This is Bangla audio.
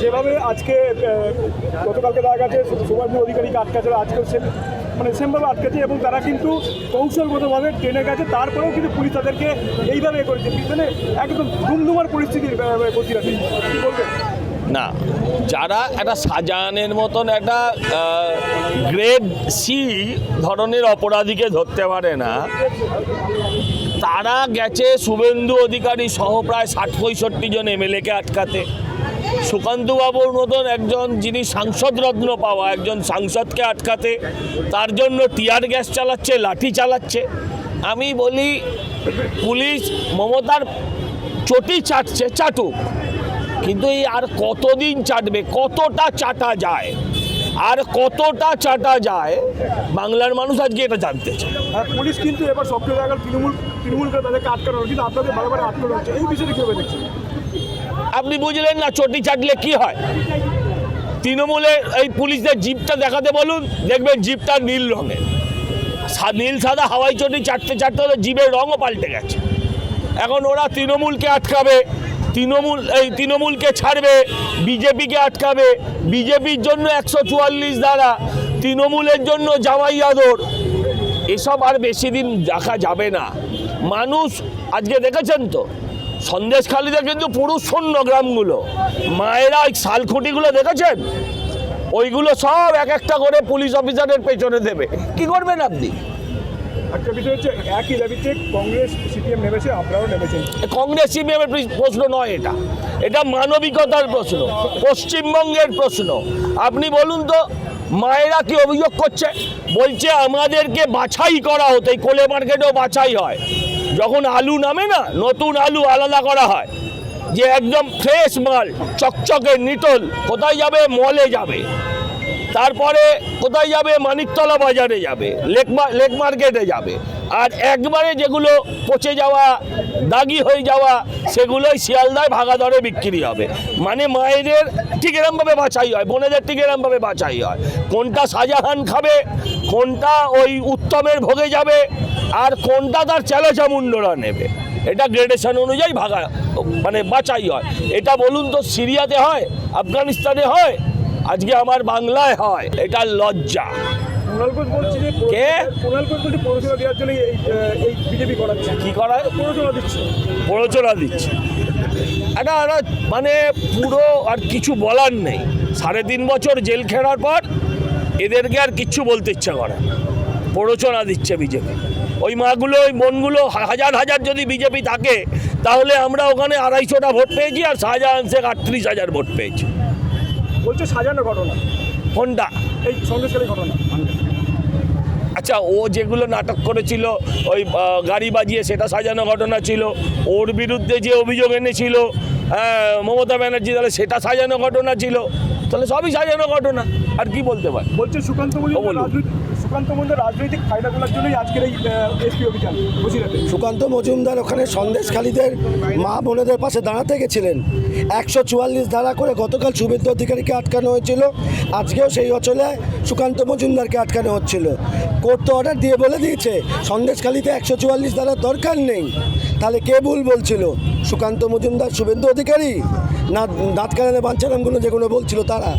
যেভাবে আজকে গতকালকে দেখা গেছে শুভানু অধিকারীকে আটকাছে আজকেও সে মানে সেমভাবে আটকেছে এবং তারা কিন্তু কৌশলগতভাবে ট্রেনে গেছে। তারপরেও কিন্তু পুলিশ তাদেরকে এইভাবে করেছে। মানে একদম ধুমধুমার পরিস্থিতির কী বলবেন? না যারা একটা শাহজাহানের মতন একটা গ্রেড সি ধরনের অপরাধীকে ধরতে পারে না তারা গেছে শুভেন্দু অধিকারী সহ প্রায় ষাট পঁয়ষট্টি জন এমএলএকে আটকাতে। সুকান্ত বাবুর মতন একজন যিনি সাংসদ রত্ন পাওয়া, একজন সাংসদকে আটকাতে, তার জন্য টিয়ার গ্যাস চালাচ্ছে, লাঠি চালাচ্ছে। আমি বলি, পুলিশ মমতার চটি চাটছে, চাটুক। কিন্তু এই আর কতদিন চাটবে? কতটা চাটা যায়? আর কতটা চাটা যায়? বাংলার মানুষ আজকে এটা জানতে চায়। পুলিশ কিন্তু এবার সক্রিয় তৃণমূল, তৃণমূলকে তাদেরকে আটকানো কিন্তু আপনাদের বারবার আটকানো হচ্ছে। এই বিষয়টা কীভাবে দেখছেন? আপনি বুঝলেন না চটি চাটলে কি হয়? তৃণমূলের এই পুলিশদের জিপটা দেখাতে বলুন, দেখবেন জিপটা নীল রঙের। নীল সাদা হাওয়াই চটি চাটতে চাটতে ওদের জিপের রঙও পাল্টে গেছে। এখন ওরা তৃণমূলকে আটকাবে, তৃণমূল, এই তৃণমূলকে ছাড়বে, বিজেপিকে আটকাবে, বিজেপির জন্য একশো চুয়াল্লিশ দ্বারা তৃণমূলের জন্য জামাই আদর। এসব আর বেশি দিন দেখা যাবে না। মানুষ, আজকে দেখেছেন তো? সন্দেশখালিতে কিন্তু পুরুষ শূন্য গ্রামগুলো মায়েরা ওই শালখুঁটিগুলো দেখেছেন? ওইগুলো সব এক একটা করে পুলিশ অফিসারের পেছনে দেবে। কি করবেন আপনি? একটা বিষয় হচ্ছে একই দাবিতে কংগ্রেস সিপিএম নেমেছে আপনারাও নেমেছেন। কংগ্রেস সিপিএমের প্রশ্ন নয় এটা। এটা মানবিকতার প্রশ্ন পশ্চিমবঙ্গের প্রশ্ন। আপনি বলুন তো মায়েরা কি অভিযোগ করছে? বলছে আমাদেরকে বাছাই করা হতো এই কোলে মার্কেটেও বাছাই হয়। যখন আলু নামে না, নতুন আলু আলাদা করা হয়। যে একদম ফ্রেশ মাল, চকচকে নিটল, কোথায় যাবে? মলে যাবে। তারপরে কোথায় যাবে? মানিকতলা বাজারে যাবে লেকমা লেক মার্কেটে যাবে। আর একবারে যেগুলো পচে যাওয়া, দাগি হয়ে যাওয়া, সেগুলোই শিয়ালদায় ভাগা দরে বিক্রি হবে। মানে মায়েদের ঠিক এরমভাবে বাছাই হয়, বোনেদের ঠিক এরমভাবে বাছাই হয়। কোনটা শাহজাহান খাবে, কোনটা ওই উত্তমের ভোগে যাবে আর কোনটা তার চ্যালেচামুন্ডরা নেবে? এটা গ্রেডেশন অনুযায়ী ভাগা মানে বাছাই হয়। এটা বলুন তো সিরিয়াতে হয় আফগানিস্তানে হয় আজকে আমার বাংলায় হয় এটা লজ্জা। কে? কি করায়? প্ররোচনা দিচ্ছে। এটা মানে পুরো আর কিছু বলার নেই। সাড়ে তিন বছর জেল খেলার পর এদেরকে আর কিচ্ছু বলতে ইচ্ছা করে। প্ররোচনা দিচ্ছে বিজেপি। ওই মাগুলো ওই মনগুলো হাজার হাজার যদি বিজেপি থাকে তাহলে আমরা ওখানে আড়াইশোটা ভোট পেয়েছি আর শাহজাহান শেখ আটত্রিশ হাজার ভোট পেয়েছি। বলছে সাজানো ঘটনা? কোনটা? এই ঘটনা। আচ্ছা ও যেগুলো নাটক করেছিল ওই গাড়ি বাজিয়ে সেটা সাজানো ঘটনা ছিল ওর বিরুদ্ধে যে অভিযোগ এনেছিল হ্যাঁ, মমতা ব্যানার্জি তাহলে সেটা সাজানো ঘটনা ছিল তাহলে সবই সাজানো ঘটনা আর কি বলতে পারে? বলছে সুকান্ত সুকান্ত মজুমদার রাজনৈতিক ফায়দা তোলার জন্যই আজকের এই এসপি অভিযান বসিরাতে সুকান্ত মজুমদার ওখানে সন্দেশখালীদের মা বোনেদের পাশে দাঁড়াতে গেছিলেন। একশো চুয়াল্লিশ ধারা করে গতকাল শুভেন্দু অধিকারীকে আটকানো হয়েছিল। আজকেও সেই অচলে সুকান্ত মজুমদারকে আটকানো হচ্ছিল। কোর্ট তো অর্ডার দিয়ে বলে দিয়েছে, সন্দেশখালীতে একশো চুয়াল্লিশ ধারার দরকার নেই। তাহলে কে ভুল বলছিল? সুকান্ত মজুমদার শুভেন্দু অধিকারী? না, দাঁত কানালে বাঞ্ছারামগুলো যেগুলো বলছিল তারা।